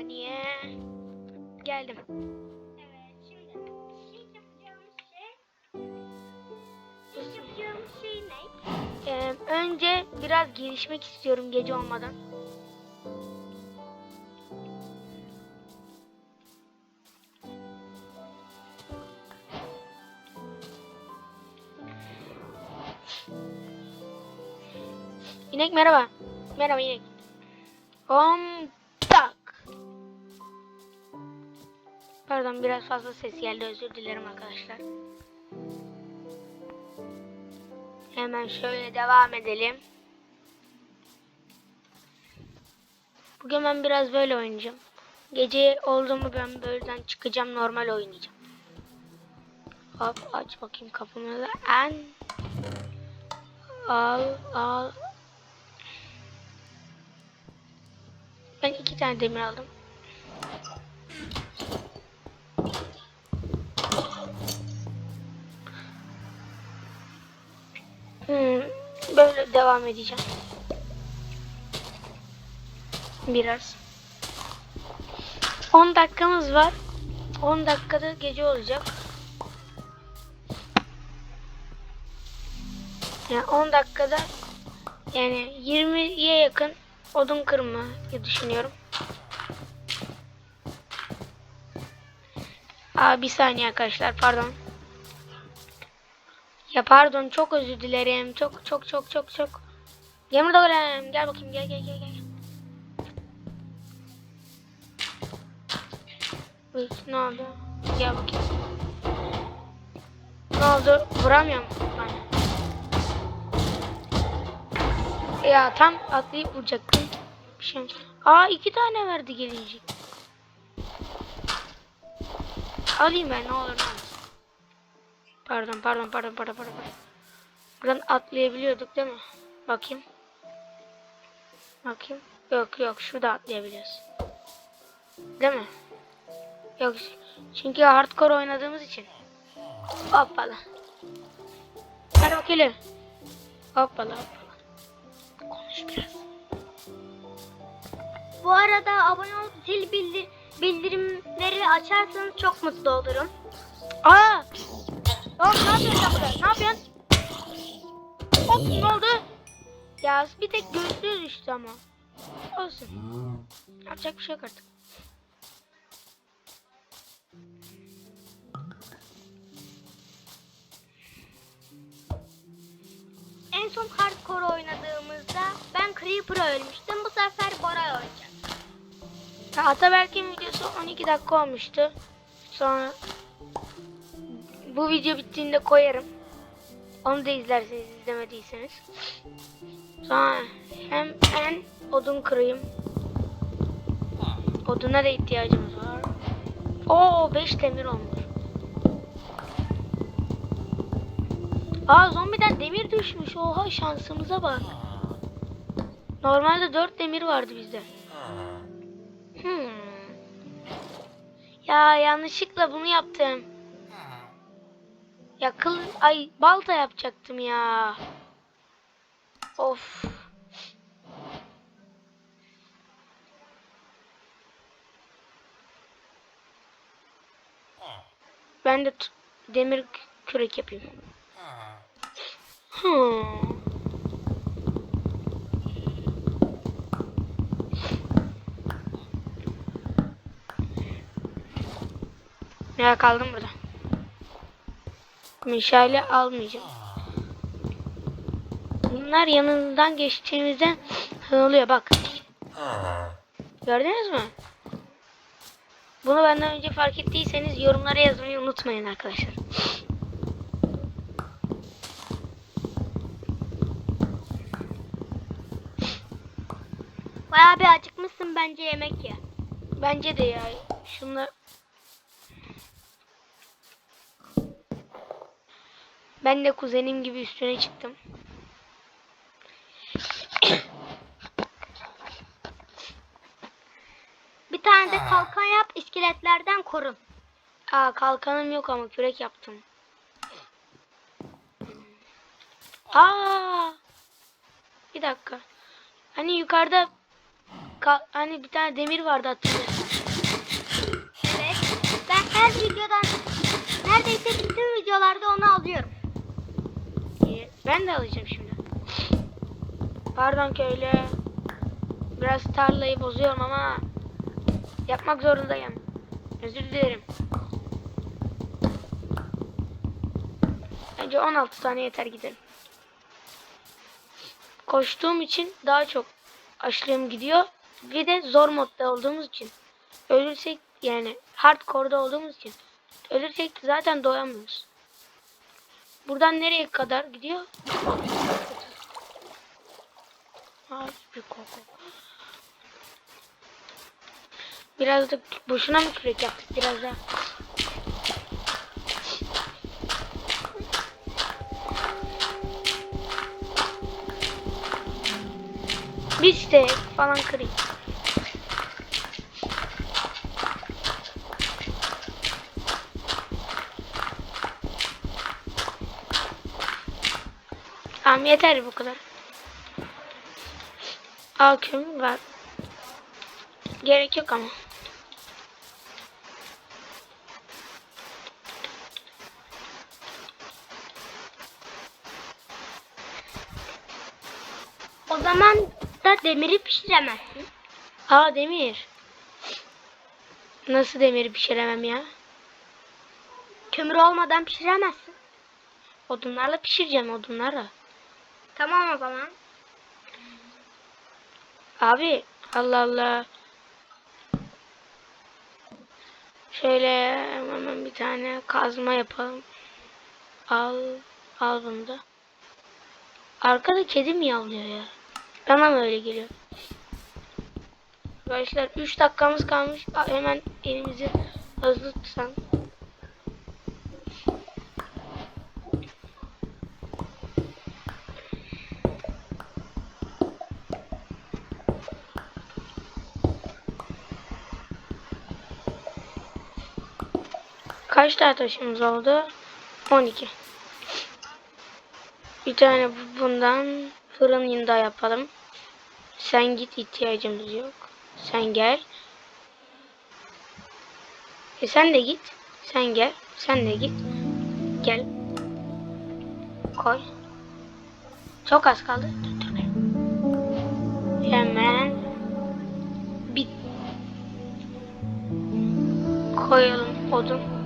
saniye. Geldim. Evet şimdi ilk yapacağımız şey ilk yapacağımız şey ne? Ee, önce biraz gelişmek istiyorum gece olmadan. İnek merhaba. Merhaba inek. Om Pardon biraz fazla ses geldi özür dilerim arkadaşlar. Hemen şöyle devam edelim. Bugün ben biraz böyle oynayacağım. Gece oldu mu ben böyleden çıkacağım normal oynayacağım. Hop aç bakayım kapımı. En al al. Ben iki tane demir aldım. Böyle devam edeceğim. Biraz. 10 dakikamız var. 10 dakikada gece olacak. Yani 10 dakikada yani 20'ye yakın odun kırmayı düşünüyorum. Aa bir saniye arkadaşlar pardon. Ya pardon çok özür dilerim. Çok çok çok çok çok. Yağmur da golem. Gel bakayım gel gel gel gel. Ne oldu? Gel bakayım. Ne oldu? Vuramıyorum ben. Ya tam atlayıp vuracaktım. Bir şey. Aa iki tane verdi gelince. Alayım ben ne olur ne olmaz. Pardon pardon pardon pardon pardon. Buradan atlayabiliyorduk değil mi? Bakayım. Bakayım. Yok yok şurada atlayabiliyoruz. Değil mi? Yok çünkü hardcore oynadığımız için. Hoppala. Ver bakayım. Hoppala hoppala. Konuş biraz. Bu arada abone olup zil bildir bildirimleri açarsanız çok mutlu olurum. Aa! Hop ne yapıyorsun sen burada? Ne yapıyorsun? Hop ne oldu? Ya bir tek gözlüğü düştü ama. Olsun. Yapacak bir şey yok artık. En son hardcore oynadığımızda ben Creeper'a ölmüştüm. Bu sefer Bora oynayacak. Ya Ataberk'in videosu 12 dakika olmuştu. Sonra bu video bittiğinde koyarım. Onu da izlerseniz izlemediyseniz. Sonra hem en odun kırayım. Oduna da ihtiyacımız var. Oo 5 demir olmuş. Aa zombiden demir düşmüş. Oha şansımıza bak. Normalde 4 demir vardı bizde. Hmm. Ya yanlışlıkla bunu yaptım. Ya kıl ay balta yapacaktım ya. Of. Ben de demir kürek yapayım. Hmm. Ya kaldım burada. Meşale almayacağım. Bunlar yanından geçtiğimizde oluyor bak. Gördünüz mü? Bunu benden önce fark ettiyseniz yorumlara yazmayı unutmayın arkadaşlar. Bayağı bir acıkmışsın bence yemek ye. Bence de ya. Şunlar Ben de kuzenim gibi üstüne çıktım. Bir tane de kalkan yap, iskeletlerden korun. Aa kalkanım yok ama kürek yaptım. Aa! Bir dakika. Hani yukarıda hani bir tane demir vardı hatırlıyorsan. Evet. Ben her videodan neredeyse bütün videolarda onu alıyorum. Ben de alacağım şimdi. Pardon köylü. Biraz tarlayı bozuyorum ama yapmak zorundayım. Özür dilerim. Bence 16 tane yeter gidelim. Koştuğum için daha çok açlığım gidiyor. Bir de zor modda olduğumuz için. Ölürsek yani hardcore'da olduğumuz için. Ölürsek zaten doyamıyoruz. Buradan nereye kadar gidiyor? Koku. Biraz da boşuna mı kürek yaptık biraz daha? Bir falan kırayım. Tamam yeter bu kadar. Aa kömür var. Gerek yok ama. O zaman da demiri pişiremezsin. Aa demir. Nasıl demiri pişiremem ya? Kömür olmadan pişiremezsin. Odunlarla pişireceğim odunlarla. Tamam o zaman. Abi Allah Allah. Şöyle hemen bir tane kazma yapalım. Al al bunu da. Arkada kedi mi yavlıyor ya? Bana mı öyle geliyor? Arkadaşlar 3 dakikamız kalmış. Hemen elimizi hızlı tutsan. Kaç tane taşımız oldu? 12. Bir tane bu- bundan fırın yında yapalım. Sen git ihtiyacımız yok. Sen gel. E sen de git. Sen gel. Sen de git. Gel. Koy. Çok az kaldı. Dur, dur. Hemen bit koyalım odun.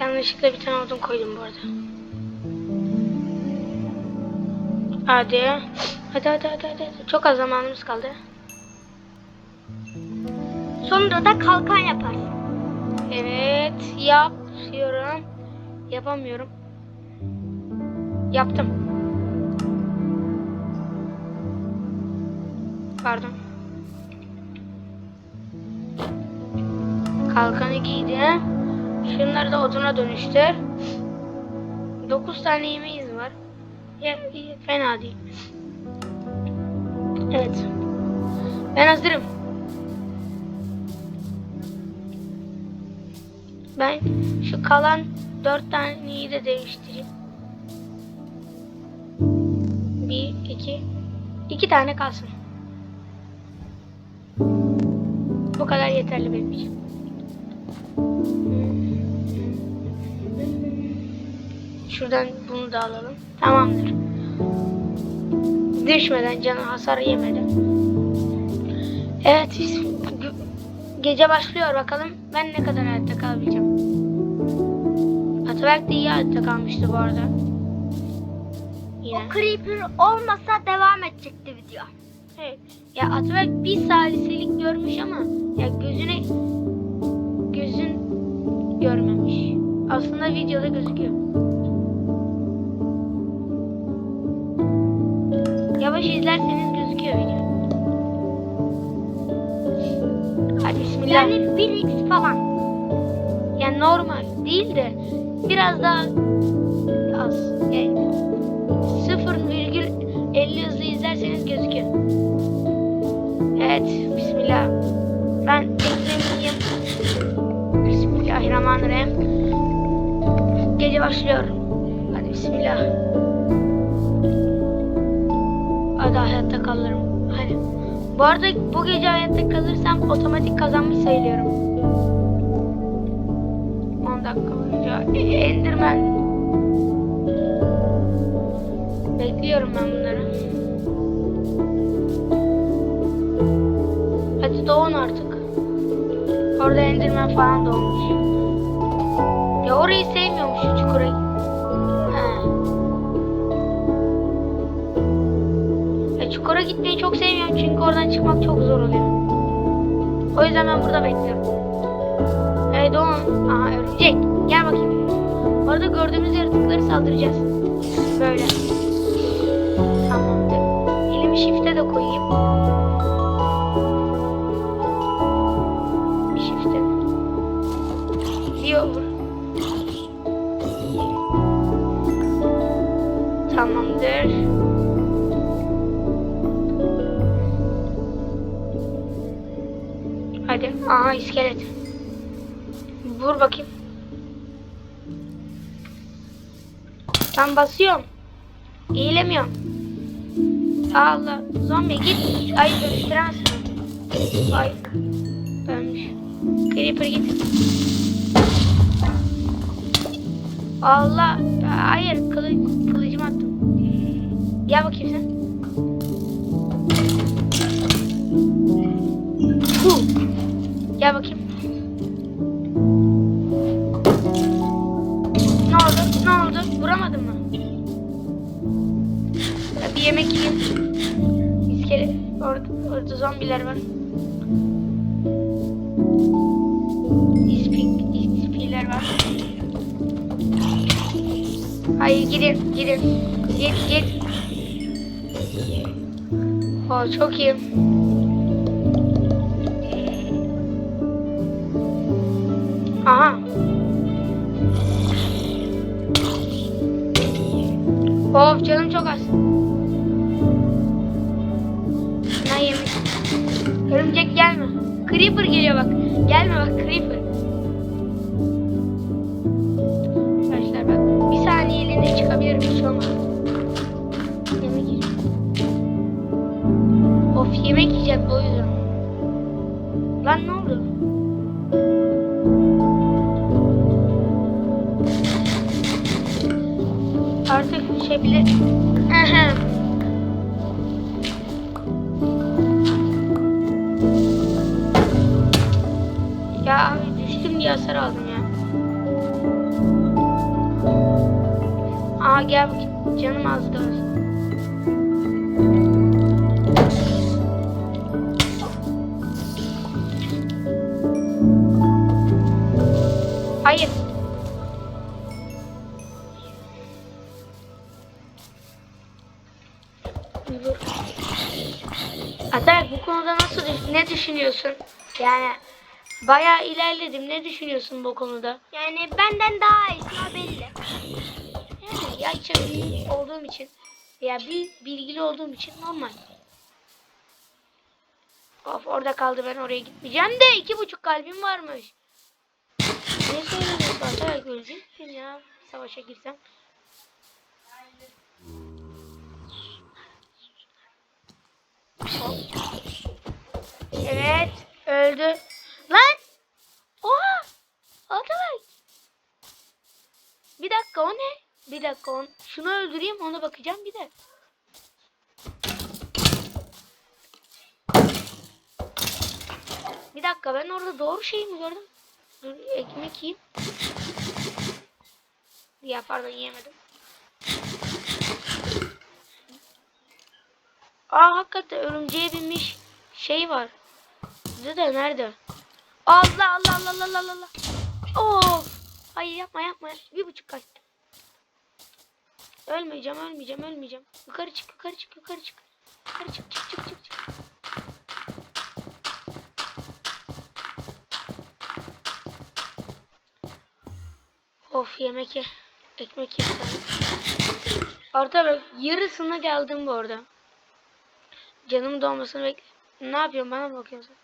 Yanlışlıkla bir tane odun koydum bu arada. Hadi. Hadi hadi hadi hadi. Çok az zamanımız kaldı. Sonunda da kalkan yaparsın. Evet. Yapıyorum. Yapamıyorum. Yaptım. Pardon. Kalkanı giydim. Şunları da oduna dönüştür. 9 tane yemeğimiz var. Ya, fena değil. Evet. Ben hazırım. Ben şu kalan 4 taneyi de değiştireyim. 1, 2, 2 tane kalsın. Bu kadar yeterli benim için. Şuradan bunu da alalım. Tamamdır. Düşmeden canı hasar yemeden. Evet biz gece başlıyor bakalım. Ben ne kadar hayatta kalabileceğim. Ataberk de iyi hayatta kalmıştı bu arada. Yine. O creeper olmasa devam edecekti video. Evet. Ya Ataberk bir saliselik görmüş ama ya gözüne gözün görmemiş. Aslında videoda gözüküyor. yavaş izlerseniz gözüküyor video. Hadi bismillah. Yani 1x falan. Yani normal değil de biraz daha az. Yani 0,50 hızlı izlerseniz gözüküyor. Evet bismillah. Ben eklemeyeyim. Bismillahirrahmanirrahim. Gece başlıyorum. Hadi bismillah. Hadi hayatta kalırım. Hadi. Bu arada bu gece hayatta kalırsam otomatik kazanmış sayılıyorum. 10 dakika boyunca Enderman. Bekliyorum ben bunları. Hadi doğun artık. Orada Enderman falan doğmuş. Ya orayı sevmiyormuş şu çukuru. Çok sevmiyorum çünkü oradan çıkmak çok zor oluyor. O yüzden ben burada bekliyorum. Hey Doğan. Aha örümcek. Gel bakayım. Bu arada gördüğümüz yaratıkları saldıracağız. Böyle. Tamamdır. Elimi shift'e de koyayım. Aha iskelet. Vur bakayım. Ben basıyorum. İyilemiyorum. Allah. Zombi git. Ay dönüştüremezsin. Ay. Ölmüş. Creeper git. Allah. Hayır. Kılı, kılıcımı attım. Gel bakayım sen. Huh. Gel bakayım. Ne oldu? Ne oldu? Vuramadın mı? Ya bir yemek yiyeyim. İskele orada, orada zombiler var. İspiler var. Hayır gidin, gidin. Git, git. Oo, çok iyi. Aha. Of canım çok az. Ne yemiş? Örümcek gelme. Creeper geliyor bak. Gelme bak Creeper. Arkadaşlar bak. Bir saniyeliğine çıkabilir bir şey olmaz. Yemek yiyeceğim. Of yemek yiyecek o yüzden. Lan ne oldu? Şey bile... ya abi düştüm diye hasar aldım ya. Aa gel. Canım azdı. Hayır. Düşünüyorsun? Yani bayağı ilerledim. Ne düşünüyorsun bu konuda? Yani benden daha iyisi o belli. Yani yaşça büyük olduğum için ya bir bilgili olduğum için normal. Of orada kaldı ben oraya gitmeyeceğim de iki buçuk kalbim varmış. Ne söylüyorsun Atak öleceksin ya savaşa girsem. Evet öldü. Lan! Oha! Atabey! Bir dakika o ne? Bir dakika on. Şunu öldüreyim ona bakacağım bir de. Bir dakika ben orada doğru şeyi mi gördüm? Dur ekmek yiyeyim. Ya pardon yiyemedim. Aa hakikaten örümceğe binmiş şey var. Dede nerede? Allah Allah Allah Allah Allah Allah. Of. Hayır yapma yapma. Bir buçuk kaç. Ölmeyeceğim ölmeyeceğim ölmeyeceğim. Yukarı çık yukarı çık yukarı çık. Yukarı çık çık çık çık. çık. Of yemek ye. Ekmek ye. Arda bak yarısına geldim bu arada. Canım dolmasını bekle. Ne yapıyorsun bana bakıyorsun?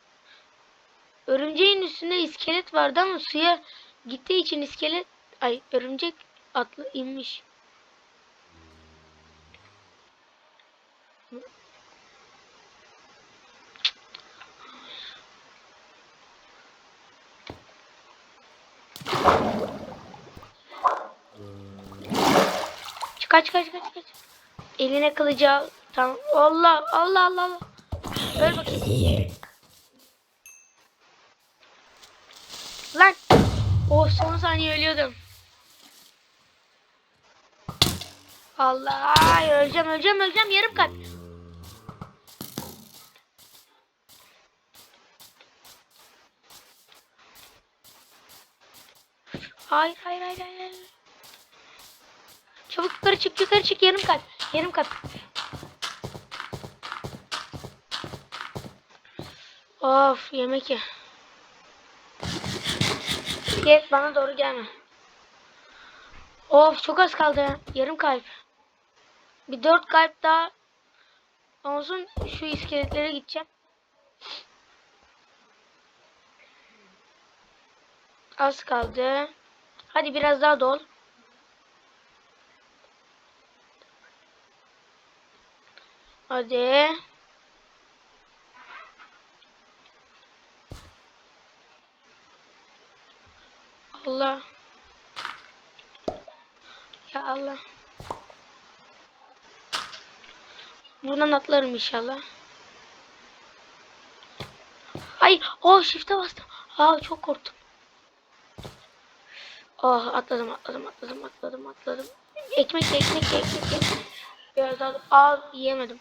Örümceğin üstünde iskelet vardı ama suya gittiği için iskelet ay örümcek Atlı inmiş. Kaç kaç kaç kaç. Eline kılıcı al. Tamam. Allah Allah Allah. Öl bakayım. Lan. Oh son saniye ölüyordum. Allah öleceğim öleceğim öleceğim yarım kalp. Hayır hayır hayır. hayır. Çabuk yukarı çık yukarı çık yarım kalp. Yarım kalp. Of yemek ye. Gel bana doğru gelme. Of çok az kaldı ya. Yarım kalp. Bir dört kalp daha olsun şu iskeletlere gideceğim. Az kaldı. Hadi biraz daha dol. Hadi. Allah. Ya Allah. Buradan atlarım inşallah. Ay, oh shift'e bastım. Aa çok korktum. Oh atladım atladım atladım atladım atladım. Ekmek ekmek ekmek ye. Biraz daha aa yiyemedim.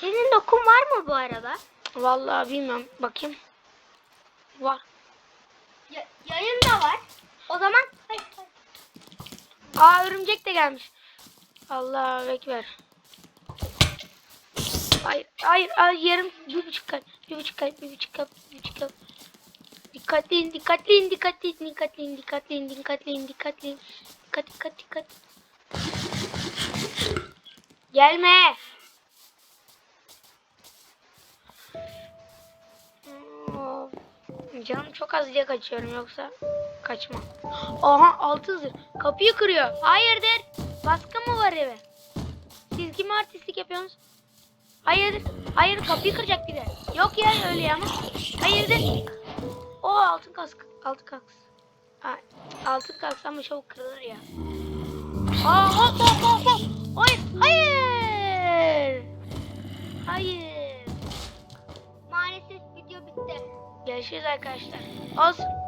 Senin dokun var mı bu arada? Vallahi bilmiyorum. Bakayım. Var. Ya, yayın da var. O zaman hayır, hayır. Aa örümcek de gelmiş. Allah ekber. Hayır, hayır, hayır, yarım, bir buçuk kalp, bir buçuk kalp, bir buçuk kalp, bir buçuk kalp. Dikkatli in, dikkatli in, dikkatli in, dikkatli in, dikkatli in, dikkatli in, dikkatli in. Dikkat, dikkat, dikkat. Gelme. Canım çok az diye kaçıyorum yoksa kaçmam. Aha altın zırh. Kapıyı kırıyor. Hayırdır? Baskın mı var eve? Siz kim artistlik yapıyorsunuz? Hayırdır? Hayır kapıyı kıracak bir de. Yok ya öyle ya. Hayırdır? O altın kask. Altın kask. Altın kask ama çabuk kırılır ya. Aa hop hop hop hop. Hayır. Hayır. Hayır. Maalesef video bitti. Görüşürüz arkadaşlar. Olsun.